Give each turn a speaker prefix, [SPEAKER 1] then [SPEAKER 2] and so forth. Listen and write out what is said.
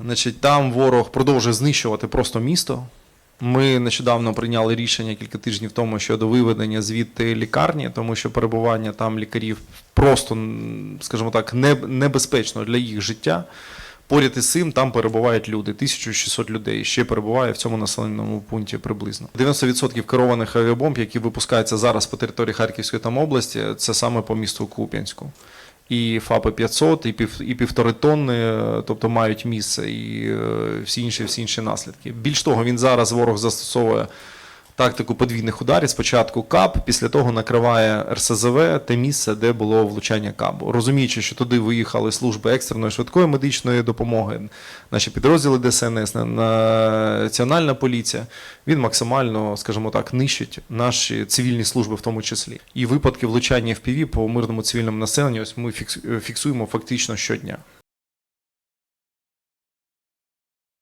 [SPEAKER 1] Значить, там ворог продовжує знищувати просто місто. Ми нещодавно прийняли рішення кілька тижнів тому щодо виведення звідти лікарні, тому що перебування там лікарів просто, скажімо так, небезпечно для їх життя. Поряд із цим там перебувають люди, 1600 людей ще перебуває в цьому населеному пункті приблизно. 90% керованих авіабомб, які випускаються зараз по території Харківської там області, це саме по місту Куп'янську. І ФАПи 500, і, пів, і півтори тонни, е, тобто мають місце, і е, всі інші, всі інші наслідки. Більш того, він зараз ворог застосовує тактику подвійних ударів. Спочатку КАП, після того накриває РСЗВ, те місце, де було влучання КАБу. Розуміючи, що туди виїхали служби екстреної швидкої медичної допомоги, наші підрозділи ДСНС, Національна поліція, він максимально, скажімо так, нищить наші цивільні служби в тому числі. І випадки влучання в ПІВІ по мирному цивільному населенню ось ми фікс- фіксуємо фактично щодня.